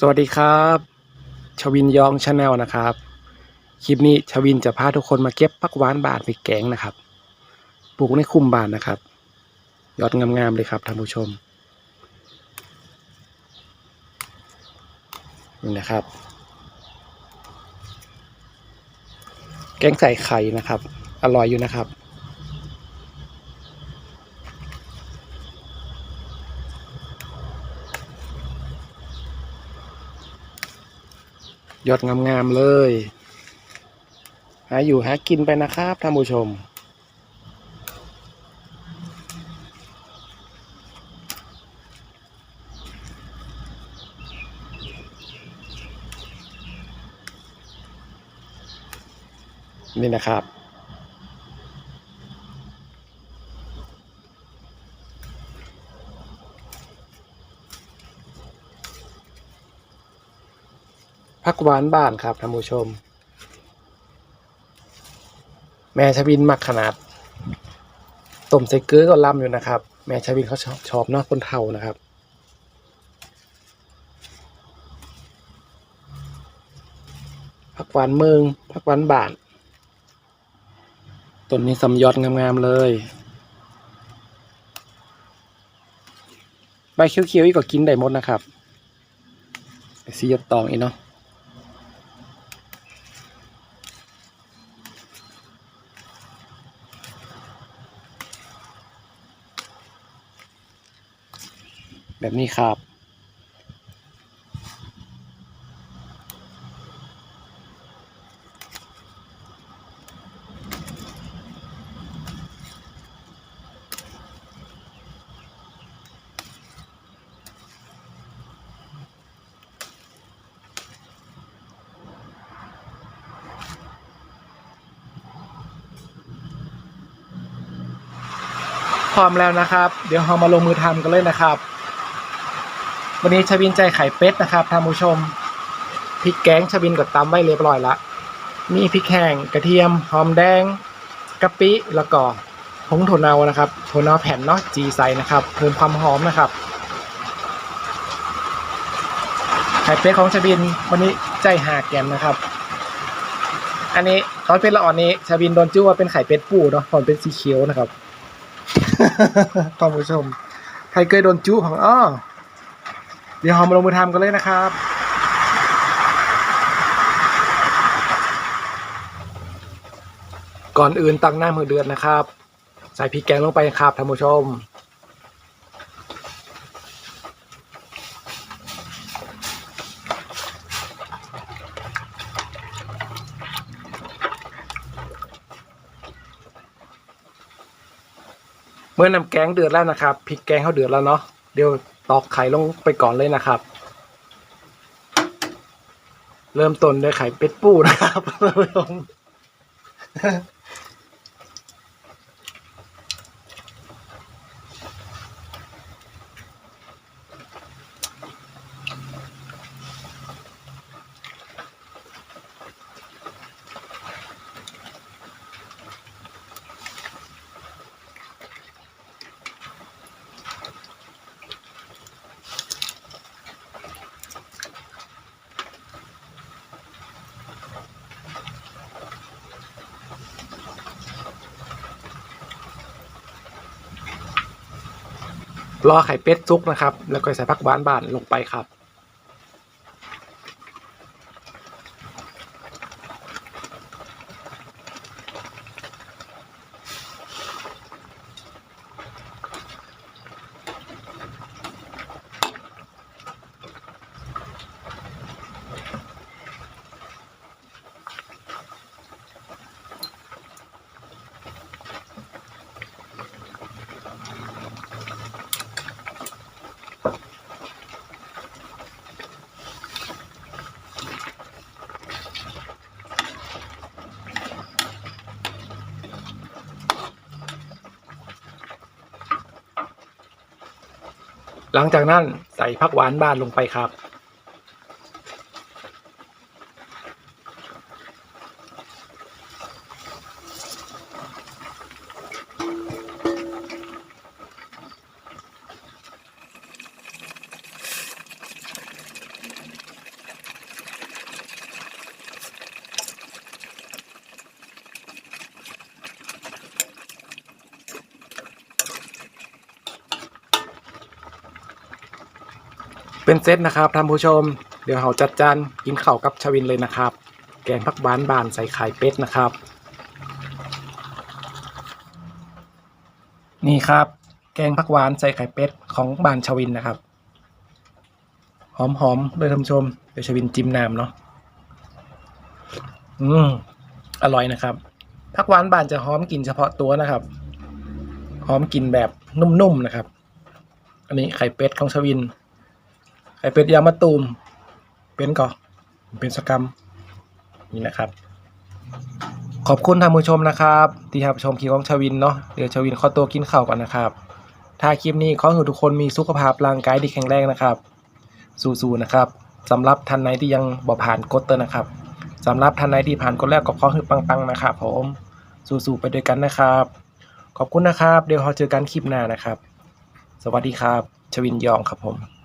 สวัสดีครับ ชวินยองชาแนลนะครับ คลิปนี้ชวินจะพาทุกคนมาเก็บผักหวานบานไปแกงนะครับ ปลูกในคุ้มบานนะครับ ยอดงามๆเลยครับท่านผู้ชมนี่นะครับ แกงใส่ไข่นะครับ อร่อยอยู่นะครับ ยอดงามๆเลย หาอยู่หากินไปนะครับท่านผู้ชม นี่นะครับ ผักหวานบ้านครับท่านผู้ชม แม่ชวินมักขนาดต้มใส่เกลือก็ลำอยู่นะครับ แม่ชวินเขาชอบชอบเนอกคนเท่านะครับผักหวานเมืองผักหวานบ้านต้นนี้สำยอดงามๆเลยใบเขียวๆอีกก็กินได้หมดนะครับสียดตองอีกเนาะ แบบนี้ครับ พร้อมแล้วนะครับ เดี๋ยวเรามาลงมือทำกันเลยนะครับ วันนี้ชวินใจไข่เป็ดนะครับท่านผู้ชมพริกแกงชวินก็ตำไว้เรียบร้อยละมีพริกแห้งกระเทียมหอมแดงกะปิแล้วก็ผงถั่วเนานะครับถั่วเนาแผ่นเนาะจีใส่นะครับเพิ่มความหอมนะครับ ไข่เป็ดของชวินวันนี้ใจหาแกมนะครับ อันนี้ตอนเป็นละอ่อนนี้ชวินโดนจื้อว่าเป็นไข่เป็ดปูเนาะตอนเป็นสีเขียวนะครับท่านผู้ชมใครเคยโดนจุของอ้อ เดี๋ยวเรามาลงมือทำกันเลยนะครับ ก่อนอื่นตั้งหน้ามือเดือนนะครับ ใส่พริกแกงลงไปครับท่านผู้ชมเมื่อน้ำแกงเดือดแล้วนะครับพริกแกงเขาเดือดแล้วเนาะเดี๋ยว ตอกไข่ลงไปก่อนเลยนะครับ เริ่มต้นด้วยไข่เป็ดปูนะครับ รอไข่เป็ดซุกนะครับ แล้วก็ใส่ผักหวานบานลงไปครับ หลังจากนั้นใส่ผักหวานบ้านลงไปครับ เป็นเซตนะครับท่านผู้ชม เดี๋ยวเราจัดจานกินข้าวกับชวินเลยนะครับ แกงผักหวานบานใส่ไข่เป็ดนะครับ นี่ครับ แกงผักหวานใส่ไข่เป็ดของบานชวินนะครับ หอมๆเลยท่านผู้ชมเดี๋ยวชวินจิ้มน้ำเนาะอืมอร่อยนะครับผักหวานบานจะหอมกลิ่นเฉพาะตัวนะครับหอมกลิ่นแบบนุ่มๆนะครับ อันนี้ไข่เป็ดของชวิน ไข่เป็ดยางมะตูม เป็นก่อเป็นสกรรมนี่นะครับ ขอบคุณท่านผู้ชมนะครับ ที่รับชมคลิปของชวินเนาะเดี๋ยวชวินขอตัวกินข้าวก่อนนะครับ ถ้าคลิปนี้ขอให้ทุกคนมีสุขภาพร่างกายที่แข็งแรงนะครับ สู้ๆนะครับสำหรับท่านไหนที่ยังบ่ผ่านกดเตอร์นะครับสำหรับท่านไหนที่ผ่านกดแล้วก็ขอให้ปังๆนะครับผมสู้ๆไปด้วยกันนะครับ ขอบคุณนะครับ เดี๋ยวเราเจอกันคลิปหน้านะครับ สวัสดีครับ ชวินยองครับผม